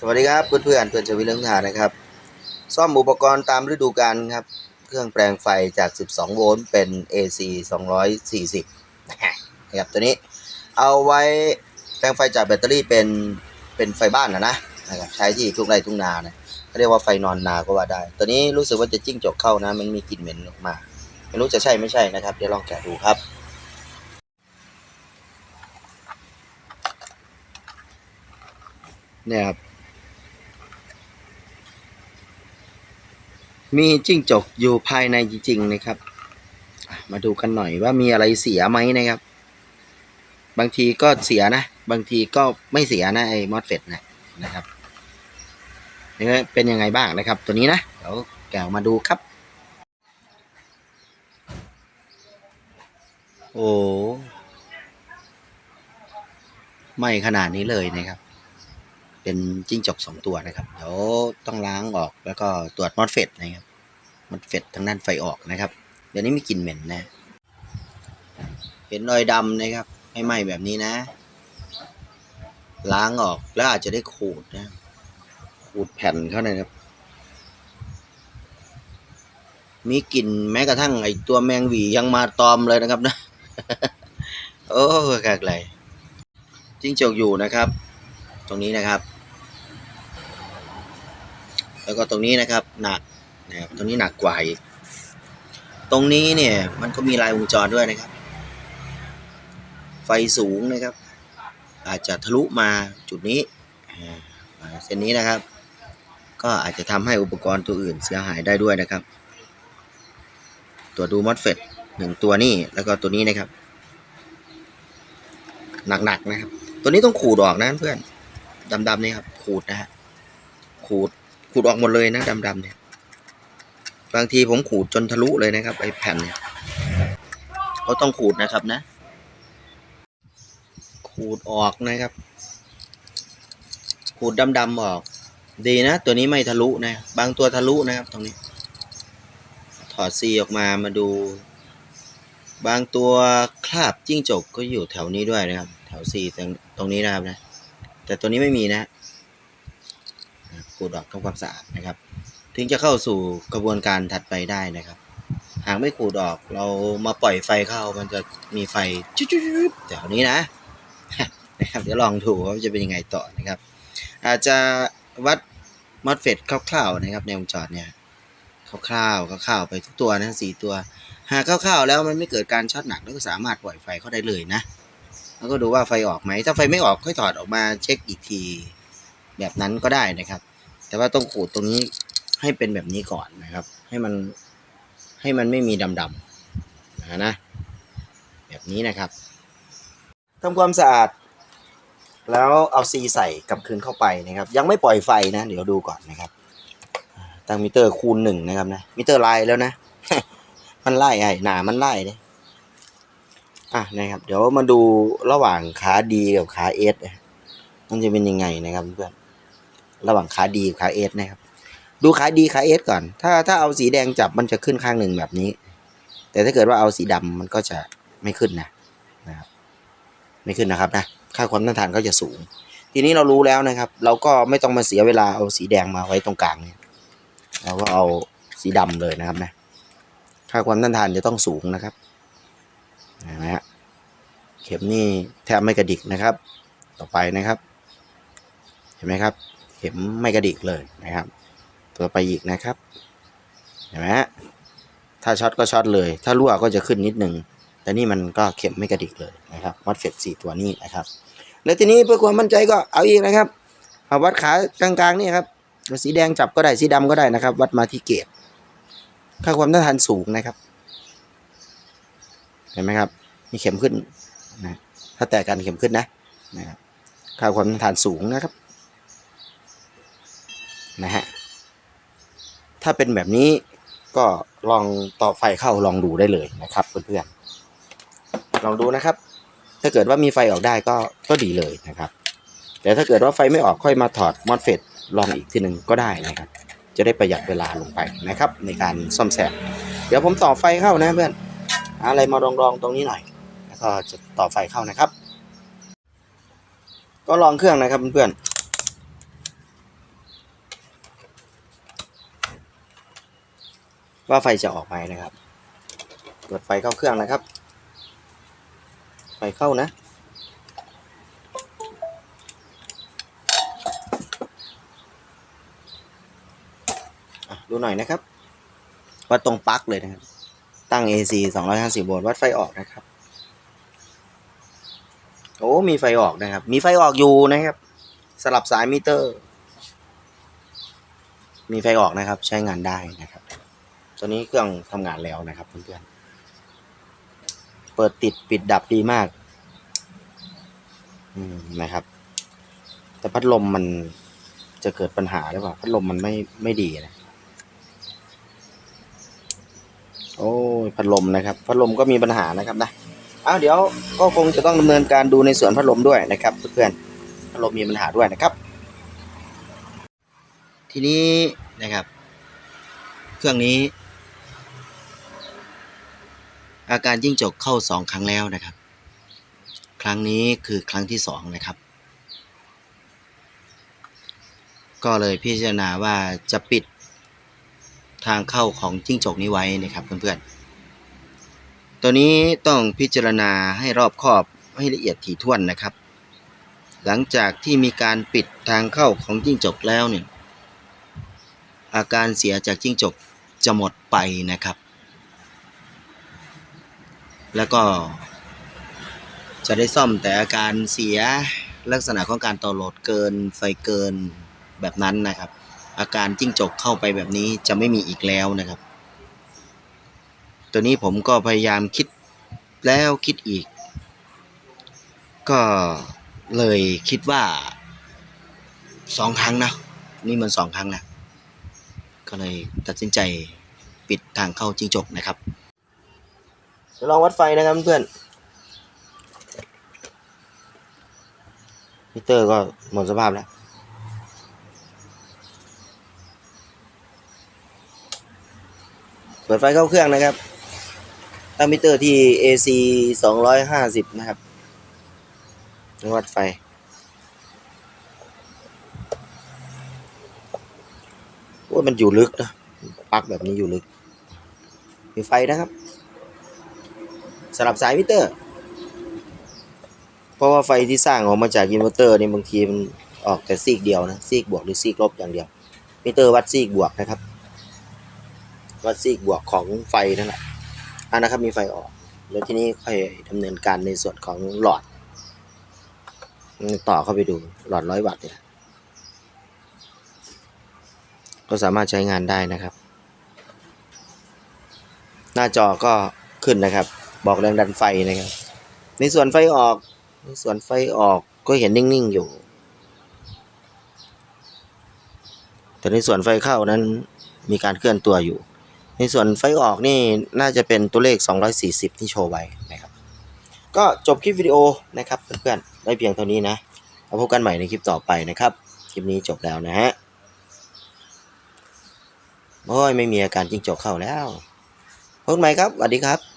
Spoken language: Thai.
สวัสดีครับเพื่อนเพื่อนเพื่อนชวิเรื่องทานนะครับ ซ่อมอุปกรณ์ตามฤดูกาลครับ เครื่องแปลงไฟจาก 12 โวลต์เป็น AC 240นะครับตัวนี้เอาไว้แปลงไฟจากแบตเตอรี่เป็นเป็นไฟบ้านนะนะนะครับใช้ที่ทุกไร่ทุกนานะเขาเรียกว่าไฟนอนนาก็ว่าได้ ตัวนี้รู้สึกว่าจะจิ้งจกเข้านะ มันมีกลิ่นเหม็นออกมา ไม่รู้จะใช่ไม่ใช่นะครับ เดี๋ยวลองแกะดูครับเนี่ยครับ มีจิ้งจกอยู่ภายในจริงๆนะครับ มาดูกันหน่อยว่ามีอะไรเสียไหมนะครับ บางทีก็เสียนะ บางทีก็ไม่เสียนะไอ้มอสเฟตนะนะครับนี่เป็นยังไงบ้างนะครับ ตัวนี้นะเดี๋ยวแกะออกมาดูครับ โอ้ไม่ขนาดนี้เลยนะครับ เป็นจิ้งจกสองตัวนะครับ เดี๋ยวต้องล้างออกแล้วก็ตรวจมอสเฟตนะครับมอสเฟตทางด้านไฟออกนะครับ เดี๋ยวนี้มีกลิ่นเหม็นนะ เห็นรอยดำนะครับให้ไหม้แบบนี้นะ ล้างออกแล้วอาจจะได้ขูดนะ ขูดแผ่นเข้านะครับ มีกลิ่นแม้กระทั่งไอตัวแมงวียังมาตอมเลยนะครับนะ โอ้กากไรจิ้งจกอยู่นะครับ ตรงนี้นะครับ แล้วก็ตรงนี้นะครับหนักนะครับตรงนี้หนักกว่าอีก ตรงนี้เนี่ยมันก็มีลายวงจรด้วยนะครับ ไฟสูงนะครับ อาจจะทะลุมาจุดนี้เส้นนี้นะครับ ก็อาจจะทำให้อุปกรณ์ตัวอื่นเสียหายได้ด้วยนะครับ ตัวดูมอสเฟตหนึ่งตัวนี้แล้วก็ตัวนี้นะครับหนักๆนะครับ ตัวนี้ต้องขูดออกนะเพื่อนดำๆนี่ครับ ขูดนะฮะขูด ขูดออกหมดเลยนะดำๆเนี่ย บางทีผมขูดจนทะลุเลยนะครับไอ้แผ่นเนี่ยก็ต้องขูดนะครับนะ ขูดออกนะครับ ขูดดำๆออก ดีนะ ตัวนี้ไม่ทะลุนะ บางตัวทะลุนะครับ ตรงนี้ ถอดซีออกมามาดู บางตัวคราบจิ้งจกก็อยู่แถวนี้ด้วยนะครับ แถวซีตรงตรงนี้นะครับนะ แต่ตัวนี้ไม่มีนะ ขูดออกทำความสะอาดนะครับ ถึงจะเข้าสู่กระบวนการถัดไปได้นะครับ หากไม่ขูดออกเรามาปล่อยไฟเข้ามันจะมีไฟจุ๊บๆๆแถวนี้นะนะครับเดี๋ยวลองดูว่าจะเป็นยังไงต่อนะครับ อาจจะวัดมอสเฟตคร่าวๆนะครับในวงจรเนี่ยคร่าวๆคร่าวๆไปทุกตัวนะสี่ตัว หากคร่าวๆแล้วมันไม่เกิดการช็อตหนักแล้วก็สามารถปล่อยไฟเข้าได้เลยนะแล้วก็ดูว่าไฟออกไหมถ้าไฟไม่ออกค่อยถอดออกมาเช็คอีกที แบบนั้นก็ได้นะครับ แต่ว่าต้องขูดตรงนี้ให้เป็นแบบนี้ก่อนนะครับ ให้มันให้มันไม่มีดำๆนะนะแบบนี้นะครับทำความสะอาด แล้วเอาซีใส่กลับคืนเข้าไปนะครับ ยังไม่ปล่อยไฟนะ เดี๋ยวดูก่อนนะครับตั้งมิเตอร์คูณหนึ่งนะครับนะมิเตอร์ไล่แล้วนะ มันไล่ไอ้หนามันไล่เลยอะนะครับ เดี๋ยวมาดูระหว่างขาดีกับขาเอสมันจะเป็นยังไงนะครับเพื่อน ระหว่างขาดีขาเอสนะครับดูขาดีขาเอสก่อน ถ้าถ้าเอาสีแดงจับมันจะขึ้นข้างหนึ่งแบบนี้ แต่ถ้าเกิดว่าเอาสีดำมันก็จะไม่ขึ้นนะนะครับไม่ขึ้นนะครับนะค่าความต้านทานก็จะสูง ทีนี้เรารู้แล้วนะครับ เราก็ไม่ต้องมาเสียเวลาเอาสีแดงมาไว้ตรงกลางเนี่ยเราก็เอาสีดำเลยนะครับนะค่าความต้านทานจะต้องสูงนะครับนะฮะเข็มนี่แทบไม่กระดิกนะครับ ต่อไปนะครับ เห็นไหมครับ เข็มไม่กระดิกเลยนะครับ ตัวไปอีกนะครับเห็นไหมฮะถ้าช็อตก็ช็อตเลย ถ้ารั่วก็จะขึ้นนิดนึงแต่นี่มันก็เข็มไม่กระดิกเลยนะครับวัดเฟดสี่ตัวนี้นะครับ แล้วทีนี้เพื่อความมั่นใจก็เอาอีกนะครับเอาวัดขากลางๆนี่ครับสีแดงจับก็ได้สีดำก็ได้นะครับ วัดมาที่เกตค่าความต้านทานสูงนะครับ เห็นไหมครับมีเข็มขึ้นนะถ้าแตกกันเข็มขึ้นนะนะครับค่าความต้านทานสูงนะครับ นะฮะ ถ้าเป็นแบบนี้ก็ลองต่อไฟเข้าลองดูได้เลยนะครับเพื่อนๆ ลองดูนะครับ ถ้าเกิดว่ามีไฟออกได้ก็ก็ดีเลยนะครับ แต่ถ้าเกิดว่าไฟไม่ออกค่อยมาถอดมอสเฟตลองอีกทีหนึ่งก็ได้นะครับ จะได้ประหยัดเวลาลงไปนะครับ ในการซ่อมแซม เดี๋ยวผมต่อไฟเข้านะเพื่อน อะไรมารองๆตรงนี้หน่อย แล้วก็จะต่อไฟเข้านะครับ ก็ลองเครื่องนะครับเพื่อน ว่าไฟจะออกไหมนะครับ เปิดไฟเข้าเครื่องนะครับ ไฟเข้านะ ดูหน่อยนะครับ วัดตรงปลั๊กเลยนะครับ ตั้ง AC 250 โวลต์วัดไฟออกนะครับ โอ้ มีไฟออกนะครับ มีไฟออกอยู่นะครับ สลับสายมิเตอร์ มีไฟออกนะครับ ใช้งานได้นะครับ ตัวนี้เครื่องทำงานแล้วนะครับเพื่อนๆ เปิดติดปิดดับดีมาก อืมนะครับ แต่พัดลมมันจะเกิดปัญหาหรือเปล่า พัดลมมันไม่ไม่ดีนะ โอ้ยพัดลมนะครับ พัดลมก็มีปัญหานะครับนะอ้าวเดี๋ยวก็คงจะต้องดำเนินการดูในส่วนพัดลมด้วยนะครับ เพื่อนๆ พัดลมมีปัญหาด้วยนะครับ ทีนี้นะครับ เครื่องนี้ อาการจิ้งจกเข้าสองครั้งแล้วนะครับ ครั้งนี้คือครั้งที่สองนะครับ ก็เลยพิจารณาว่าจะปิดทางเข้าของจิ้งจกนี้ไว้นะครับเพื่อนๆ ตัวนี้ต้องพิจารณาให้รอบคอบให้ละเอียดถี่ถ้วนนะครับ หลังจากที่มีการปิดทางเข้าของจิ้งจกแล้วเนี่ยอาการเสียจากจิ้งจกจะหมดไปนะครับ แล้วก็จะได้ซ่อมแต่อาการเสียลักษณะของการต่อโหลดเกินไฟเกินแบบนั้นนะครับ อาการจิ้งจกเข้าไปแบบนี้จะไม่มีอีกแล้วนะครับ ตัวนี้ผมก็พยายามคิดแล้วคิดอีก ก็เลยคิดว่าสองครั้งนะนี่มันสองครั้งแล้วก็เลยตัดสินใจปิดทางเข้าจิ้งจกนะครับ ลองวัดไฟนะครับเพื่อนมิเตอร์ก็หมดสภาพแล้วเปิดไฟเข้าเครื่องนะครับตั้งมิเตอร์ที่ AC 250 นะครับวัดไฟโอ้มันอยู่ลึกนะปลั๊กแบบนี้อยู่ลึก มีไฟนะครับ สลับสายมิเตอร์ เพราะว่าไฟที่สร้างออกมาจากอินเวอร์เตอร์นี่บางทีมันออกแต่ซีกเดียวนะซีกบวกหรือซีกลบอย่างเดียว มิเตอร์วัดซีกบวกนะครับวัดซีกบวกของไฟนั่นแหละอันนะครับมีไฟออก แล้วทีนี้ค่อยดำเนินการในส่วนของหลอด ต่อเข้าไปดูหลอดร้อยวัตต์เนี่ยก็สามารถใช้งานได้นะครับ หน้าจอก็ขึ้นนะครับ บอกแรงดันไฟนะครับ ในส่วนไฟออก ในส่วนไฟออกก็เห็นนิ่งๆอยู่ แต่ในส่วนไฟเข้านั้นมีการเคลื่อนตัวอยู่ ในส่วนไฟออกนี่น่าจะเป็นตัวเลข 240 ที่โชว์ไว้นะครับ ก็จบคลิปวิดีโอนะครับเพื่อนๆได้เพียงเท่านี้นะเอาพบกันใหม่ในคลิปต่อไปนะครับ คลิปนี้จบแล้วนะฮะโอ้ยไม่มีอาการจิ้งจกเข้าแล้วพบกันใหม่ครับสวัสดีครับ